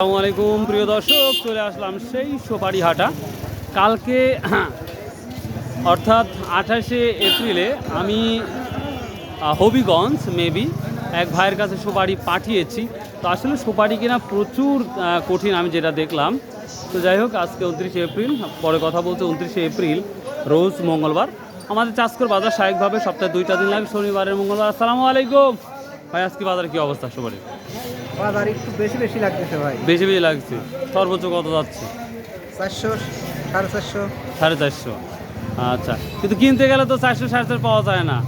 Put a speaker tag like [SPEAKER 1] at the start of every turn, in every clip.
[SPEAKER 1] আসসালামু আলাইকুম, প্রিয় দর্শক, চলে আসলাম সেই সোপারি হাটা কালকে, অর্থাৎ আঠাশে এপ্রিলে আমি হবিগঞ্জ, মেবি, এক ভাইয়ের কাছে সুপারি পাঠিয়েছি। তো আসলে সুপারি কিনা প্রচুর কঠিন আমি যেটা দেখলাম। তো যাই হোক, আজকে উনত্রিশে এপ্রিল, পরে কথা বলছে উনত্রিশে এপ্রিল, রোজ মঙ্গলবার। আমাদের চাষকর বাজার স্বাভাবিকভাবে সপ্তাহে দুইটা দিন লাগে, শনিবারের মঙ্গলবার। আসসালামু আলাইকুম। ভাই, আজকে বাজারে কী অবস্থা সুপারি?
[SPEAKER 2] বাজার একটু বেশি বেশি লাগতেছে ভাই।
[SPEAKER 1] বেশি বেশি লাগছে। সর্বোচ্চ কত যাচ্ছে?
[SPEAKER 2] চারশো সাড়ে চারশো।
[SPEAKER 1] সাড়ে চারশো। আচ্ছা কিন্তু কিনতে গেলে তো চারশো সাড়ে চারশো পাওয়া যায় না।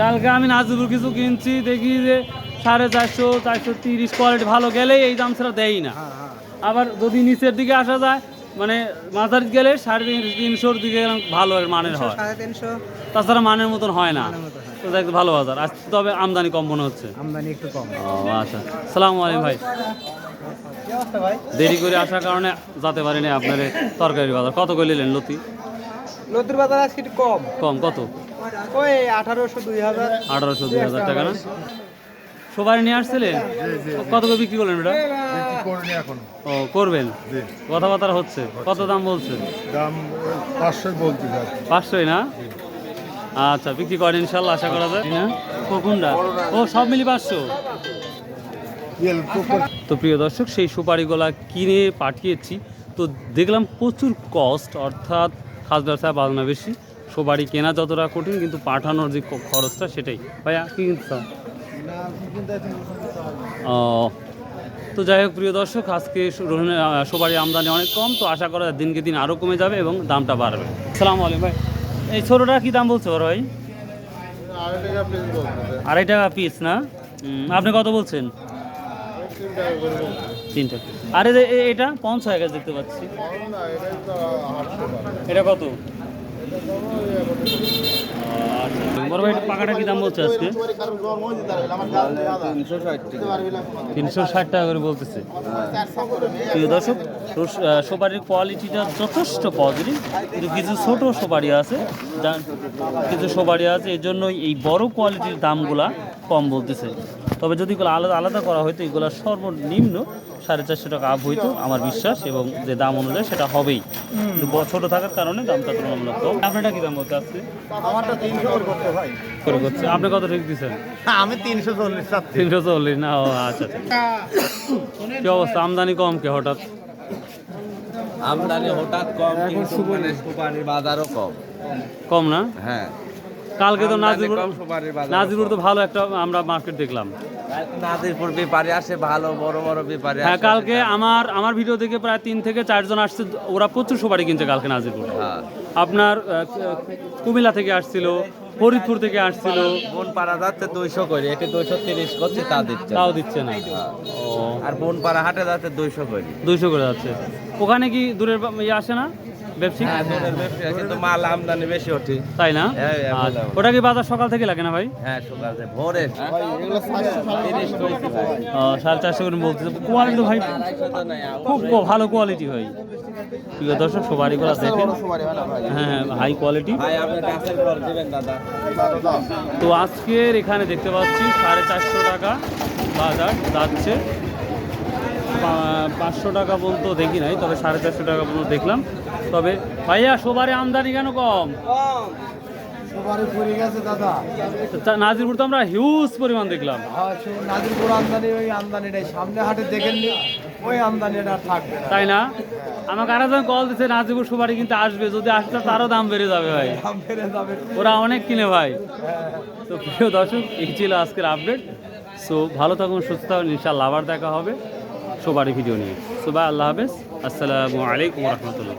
[SPEAKER 1] কালকে আমি নাজিবুর কিছু কিনছি দেখি যে সাড়ে চারশো চারশো তিরিশ কোয়ালিটি ভালো গেলেই এই দাম ছাড়া দেয়ই না।
[SPEAKER 2] হ্যাঁ হ্যাঁ।
[SPEAKER 1] আবার যদি নিচের দিকে আসা যায় মানে মাথার গেলে সাড়ে তিনশোর দিকে ভালো মানের হয়।
[SPEAKER 2] তিনশো।
[SPEAKER 1] তাছাড়া মানের মতন হয় না। তো দেখ ভালো বাজার। আজ তবে আমদানি কম মনে হচ্ছে।
[SPEAKER 2] আমদানি একটু কম।
[SPEAKER 1] ও আচ্ছা। সালাম আলাইকুম ভাই। দেরি করে আসার কারণে যেতে পারিনি আপনার তরকারি বাজার। কত করে নিলেন লতি?
[SPEAKER 2] নদীর বাজার আজকে একটু কম।
[SPEAKER 1] কম কত?
[SPEAKER 2] ওই আঠারোশো দুই হাজার।
[SPEAKER 1] আঠারোশো দুই হাজার টাকা না? সবাই নিয়ে আসছিলেন? কত করে বিক্রি করলেন
[SPEAKER 3] এখন।
[SPEAKER 1] ও করবেন? কথাবার্তা হচ্ছে। কত দাম বলছেন?
[SPEAKER 3] দাম পাঁচশোই পারি
[SPEAKER 1] পাঁচশোই না? আচ্ছা বিক্রি করেন ইনশাল্লাহ আশা করা যায়। না? কোনটা ও সব মিলি পাঁচশো? তো প্রিয় দর্শক সেই সুপারিগুলা কিনে পাঠিয়েছি। তো দেখলাম প্রচুর কস্ট অর্থাৎ খাস ব্যবসায় বাজনা বেশি। সুপারি কেনা যতটা কঠিন কিন্তু পাঠানোর যে খরচটা সেটাই। ভাইয়া কি কিনতে ও তো যাই হোক প্রিয় দর্শক আজকে সুপারি আমদানি অনেক কম তো আশা করা দিনকে দিন আরও কমে যাবে এবং দামটা বাড়বে। সালাম আলাইকুম ভাই। এই ছোটোটা কি দাম বলছে ওর ভাই? আড়াই টাকা পিস না? আপনি কত বলছেন? তিনটা আরে এ- এটা পঞ্চাশ হয়ে গেছে দেখতে পাচ্ছি। এটা কত? আজকে? তিনশো বলতেছে। সুপারির কোয়ালিটিটা যথেষ্ট পজিটিভ কিন্তু কিছু ছোট সুপারি আছে কিছু সুপারি আছে এই জন্য এই বড় কোয়ালিটির দামগুলা কম বলতেছে। তবে যদি এগুলো আলাদা আলাদা করা হয়তো এগুলো সর্বনিম্ন সাড়ে চারশো টাকা আপ হইতো আমার বিশ্বাস এবং যে দাম অনুযায়ী সেটা হবেই। কিন্তু বড় থাকার কারণে দামটা তুলনামূলক কম। আপনারটা কি দাম বলতে আসছে?
[SPEAKER 2] আমারটা তিনশো করতে ভাই
[SPEAKER 1] করে করছে। আপনি কত ঠিক দিচ্ছেন?
[SPEAKER 2] আমি তিনশো চল্লিশ
[SPEAKER 1] তিনশো চল্লিশ না ও আচ্ছা আচ্ছা। কি অবস্থা? আমদানি কম কে হঠাৎ?
[SPEAKER 4] আমদানি হঠাৎ কম কিন্তু মানে সুপারির বাজারও কম।
[SPEAKER 1] কম না?
[SPEAKER 4] হ্যাঁ।
[SPEAKER 1] কালকে তো নাজিরপুর নাজিরপুর তো ভালো একটা আমরা মার্কেট দেখলাম।
[SPEAKER 4] নাজিরপুর ব্যাপারে আসে ভালো বড় বড় ব্যাপারে
[SPEAKER 1] হ্যাঁ কালকে আমার আমার ভিডিও দেখে প্রায় তিন থেকে চারজন আসছে। ওরা প্রচুর সুপারি কিনছে কালকে নাজিরপুর।
[SPEAKER 4] হ্যাঁ।
[SPEAKER 1] আপনার কুমিল্লা থেকে আসছিল ফরিদপুর থেকে আসছিল।
[SPEAKER 4] বন পাড়া যাচ্ছে দুইশো করে এটি দুইশো তিরিশ করছে তা দিচ্ছে
[SPEAKER 1] তাও দিচ্ছে না।
[SPEAKER 4] আর বন পাড়া হাটে যাচ্ছে দুইশো করে।
[SPEAKER 1] দুইশো করে যাচ্ছে। ওখানে কি দূরের ইয়ে আসে না?
[SPEAKER 4] হ্যাঁ ব্যবসা? কিন্তু মাল আমদানি বেশি ওঠে
[SPEAKER 1] তাই না?
[SPEAKER 4] হ্যাঁ, হ্যাঁ।
[SPEAKER 1] ওটা কি বাজার সকাল থেকে লাগে না ভাই?
[SPEAKER 4] হ্যাঁ সকালে ভোরে। ভাই
[SPEAKER 1] ও, সাড়ে চারশো করে বলতেছে কোয়ালিটি ভাই খুব ভালো কোয়ালিটি ভাই। প্রিয় দর্শক সুপারিগুলো দেখেন। হ্যাঁ হ্যাঁ হাই কোয়ালিটি তো আজকের এখানে দেখতে পাচ্ছি সাড়ে চারশো টাকা বাজার যাচ্ছে। পাঁচশো টাকা পর্যন্ত দেখি নাই তবে সাড়ে চারশো টাকা পর্যন্ত দেখলাম। তবে ভাইয়া সবারই আমদানি কেন কম? নাজিরপুর তো আমরা হিউজ পরিমাণ দেখলাম।
[SPEAKER 2] হ্যাঁ নাজিরপুর আমদানি ওই আমদানিটাই। সামনে হাটে দেখেননি ওই আমদানিটা থাকবে
[SPEAKER 1] তাই না? আমাকে আরেকজন কল দিচ্ছে নাজিরপুর সুপারি কিন্তু আসবে। যদি আসলে তারও দাম বেড়ে যাবে ভাই। ওরা অনেক কিনে ভাই। তো প্রিয় দর্শক এই ছিল আজকের আপডেট সো ভালো থাকুন সুস্থ থাকুন ইনশাল্লাহ আবার দেখা হবে। সবারই ভিডিও নিয়ে। সো বাই আল্লাহ হাফেজ। আসসালামু আলাইকুম রহমতুল্লাহ।